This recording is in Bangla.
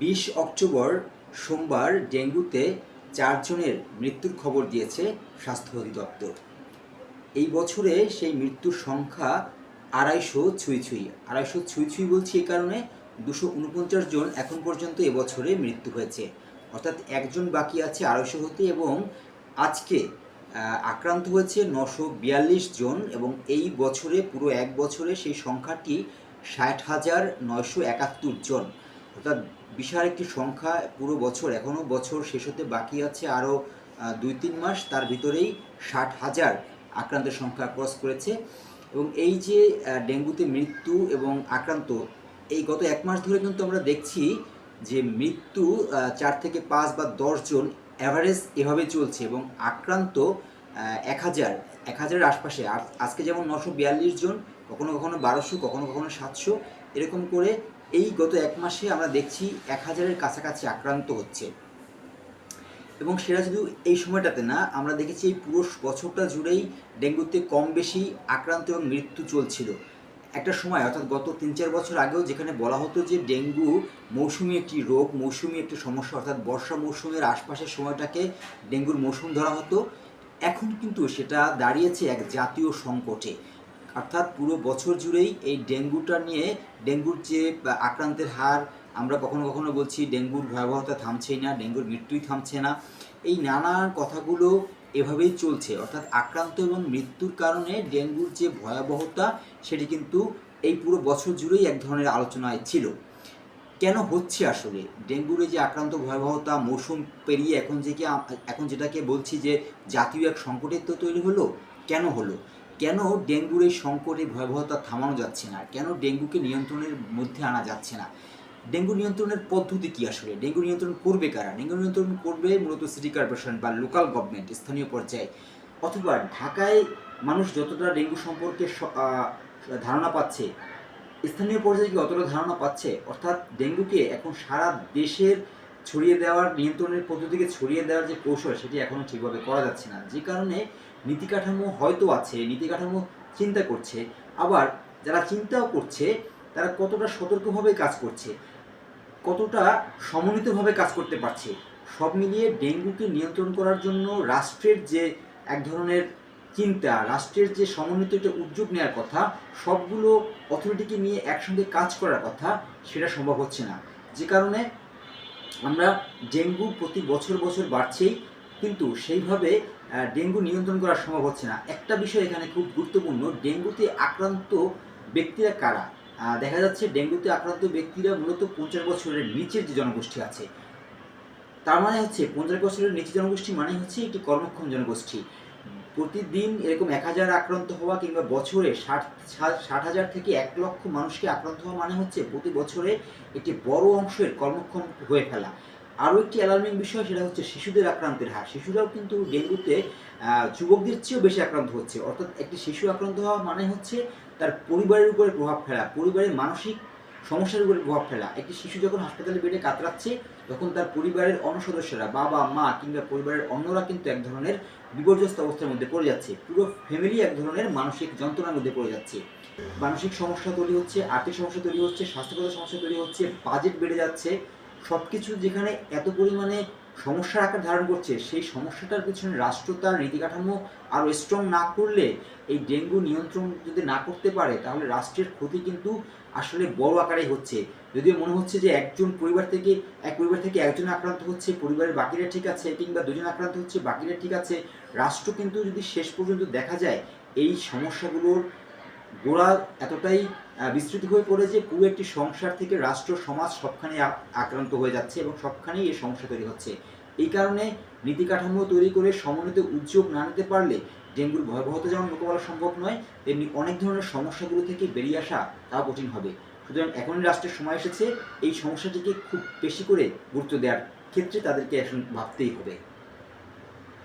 বিশ অক্টোবর সোমবার ডেঙ্গুতে চারজনের মৃত্যুর খবর দিয়েছে স্বাস্থ্য অধিদপ্তর। এই বছরে সেই মৃত্যুর সংখ্যা আড়াইশো ছুঁই ছুঁই। আড়াইশো ছুঁই ছুঁই বলছি এই কারণে দুশো উনপঞ্চাশ জন এখন পর্যন্ত এবছরে মৃত্যু হয়েছে। অর্থাৎ একজন বাকি আছে আড়াইশো হতে এবং আজকে আক্রান্ত হয়েছে নশো বিয়াল্লিশ জন এবং এই বছরে, পুরো এক বছরে সেই সংখ্যাটি ষাট হাজার নয়শো একাত্তর জন। অর্থাৎ বিশাল একটি সংখ্যা পুরো বছর এখনও বছর শেষ হতে বাকি আছে আরও দুই তিন মাস, তার ভিতরেই ষাট হাজার আক্রান্তের সংখ্যা ক্রস করেছে। এবং এই যে ডেঙ্গুতে মৃত্যু এবং আক্রান্ত, এই গত এক মাস ধরে কিন্তু আমরা দেখছি যে মৃত্যু চার থেকে পাঁচ বা দশ জন অ্যাভারেজ এভাবে চলছে এবং আক্রান্ত এক হাজার, এক হাজারের আশপাশে। আজকে যেমন নশো বিয়াল্লিশ জন, কখনো কখনো বারোশো, কখনো কখনো সাতশো, এরকম করে এই গত এক মাসে আমরা দেখছি এক হাজারের কাছাকাছি আক্রান্ত হচ্ছে। এবং সেটা শুধু এই সময়টাতে না, আমরা দেখেছি এই পুরো বছরটা জুড়েই ডেঙ্গুতে কম বেশি আক্রান্ত এবং মৃত্যু চলছিল। একটা সময়, অর্থাৎ গত তিন চার বছর আগেও যেখানে বলা হতো যে ডেঙ্গু মৌসুমি একটি রোগ, মৌসুমি একটি সমস্যা, অর্থাৎ বর্ষা মৌসুমের আশপাশের সময়টাকে ডেঙ্গুর মৌসুম ধরা হতো। এখন কিন্তু সেটা দাঁড়িয়েছে এক জাতীয় সংকটে। অর্থাৎ পুরো বছর জুড়েই এই ডেঙ্গুটা নিয়ে ডেঙ্গুর যে আক্রান্তের হার আমরা কখনো কখনো বলছি ডেঙ্গুর ভয়াবহতা থামছেই না, ডেঙ্গুর মৃত্যুই থামছে না। এই নানান কথাগুলো এভাবেই চলছে। অর্থাৎ আক্রান্ত এবং মৃত্যুর কারণে ডেঙ্গুর যে ভয়াবহতা, সেটি কিন্তু এই পুরো বছর জুড়েই এক ধরনের আলোচনায় ছিল। কেন হচ্ছে আসলে? ডেঙ্গুর যে আক্রান্ত ভয়াবহতা, মৌসুম পেরিয়ে এখন যে কি এখন যেটাকে বলছি যে জাতীয় এক সংকটের তো তৈরি হলো, কেন হলো? কেন ডেঙ্গুর এই সংকটের ভয়াবহতা থামানো যাচ্ছে না? কেন ডেঙ্গুকে নিয়ন্ত্রণের মধ্যে আনা যাচ্ছে না? ডেঙ্গু নিয়ন্ত্রণের পদ্ধতি কি আসলে? ডেঙ্গু নিয়ন্ত্রণ করবে কারা? ডেঙ্গু নিয়ন্ত্রণ করবে মূলত সিটি কর্পোরেশন বা লোকাল গভর্নমেন্ট, স্থানীয় পর্যায়ে। অথবা ঢাকায় মানুষ যতটা ডেঙ্গু সম্পর্কে ধারণা পাচ্ছে, স্থানীয় পর্যায়ে কি অতটা ধারণা পাচ্ছে? অর্থাৎ ডেঙ্গুকে এখন সারা দেশের ছড়িয়ে দেওয়ার, নিয়ন্ত্রণের পদ্ধতিকে ছড়িয়ে দেওয়ার যে কৌশল, সেটি এখনও ঠিকভাবে করা যাচ্ছে না। যে কারণে নীতি কাঠামো হয়তো আছে নীতি কাঠামো চিন্তা করছে। আবার যারা চিন্তাও করছে, তারা কতটা সতর্কভাবে কাজ করছে, কতটা সমন্বিতভাবে কাজ করতে পারছে, সব মিলিয়ে ডেঙ্গুকে নিয়ন্ত্রণ করার জন্য রাষ্ট্রের যে এক ধরনের চিন্তা, রাষ্ট্রের যে সমন্বিত একটা উদ্যোগ নেওয়ার কথা, সবগুলো অথরিটিকে নিয়ে একসঙ্গে কাজ করার কথা, সেটা সম্ভব হচ্ছে না। যে কারণে আমরা ডেঙ্গু প্রতি বছর বছর বাড়ছেই কিন্তু সেইভাবে ডেঙ্গু নিয়ন্ত্রণ করা সম্ভব হচ্ছে না। একটা বিষয় এখানে খুব গুরুত্বপূর্ণ, ডেঙ্গুতে আক্রান্ত ব্যক্তিরা কারা? দেখা যাচ্ছে ডেঙ্গুতে আক্রান্ত ব্যক্তিরা মূলত পঞ্চাশ বছরের নিচের যে জনগোষ্ঠী আছে। তার মানে হচ্ছে, পঞ্চাশ বছরের নিচে জনগোষ্ঠী মানে হচ্ছে একটি কর্মক্ষম জনগোষ্ঠী। প্রতিদিন এরকম এক হাজার আক্রান্ত হওয়া কিংবা বছরে ষাট, ষাট- হাজার থেকে এক লক্ষ মানুষকে আক্রান্ত হওয়া মানে হচ্ছে প্রতি বছরে একটি বড় অংশের কর্মক্ষম হয়ে ফেলা। আরও একটি অ্যালার্মিং বিষয় সেটা হচ্ছে শিশুদের আক্রান্তের হার। শিশুরাও কিন্তু ডেঙ্গুতে যুবকদের চেয়েও বেশি আক্রান্ত হচ্ছে। অর্থাৎ একটি শিশু আক্রান্ত হওয়া মানে হচ্ছে তার পরিবারের উপরে প্রভাব ফেলা, পরিবারের মানসিক সমস্যার উপরে প্রভাব ফেলা। একটি শিশু যখন হাসপাতালে বেডে কাতরাচ্ছে, তখন তার পরিবারের অন্য সদস্যরা, বাবা, মা কিংবা পরিবারের অন্যরা কিন্তু এক ধরনের বিপর্যস্ত অবস্থার মধ্যে পড়ে যাচ্ছে। পুরো ফ্যামিলি এক ধরনের মানসিক যন্ত্রণার মধ্যে পড়ে যাচ্ছে। মানসিক সমস্যা তৈরি হচ্ছে, আর্থিক সমস্যা তৈরি হচ্ছে, স্বাস্থ্যগত সমস্যা তৈরি হচ্ছে বাজেট বেড়ে যাচ্ছে সব কিছু যেখানে এত পরিমাণে সমস্যার আকার ধারণ করছে, সেই সমস্যাটার পিছনে রাষ্ট্র তার নীতি কাঠামো আরও স্ট্রং না করলে, এই ডেঙ্গু নিয়ন্ত্রণ যদি না করতে পারে, তাহলে রাষ্ট্রের ক্ষতি কিন্তু আসলে বড় আকারে হচ্ছে। যদিও মনে হচ্ছে যে একজন পরিবার থেকে, এক পরিবার থেকে একজন আক্রান্ত হচ্ছে, পরিবারের বাকিরা ঠিক আছে কিংবা দুজন আক্রান্ত হচ্ছে, বাকিরা ঠিক আছে, রাষ্ট্র কিন্তু যদি শেষ পর্যন্ত দেখা যায়, এই সমস্যাগুলোর গোড়া এতটাই বিস্তৃত হয়ে পড়ে যে পুরো একটি সংসার থেকে রাষ্ট্র, সমাজ সবখানে আক্রান্ত হয়ে যাচ্ছে এবং সবখানেই এই সমস্যা তৈরি হচ্ছে। এই কারণে নীতি কাঠামো তৈরি করে সমন্বিত উদ্যোগ না নিতে পারলে ডেঙ্গুর ভয়াবহতা যেমন মোকাবেলা সম্ভব নয়, তেমনি অনেক ধরনের সমস্যাগুলো থেকে বেরিয়ে আসা তাও কঠিন হবে। সুতরাং এখনই রাষ্ট্রের সময় এসেছে, এই সমস্যাটিকে খুব বেশি করে গুরুত্ব দেওয়ার ক্ষেত্রে তাদেরকে এখন ভাবতেই হবে।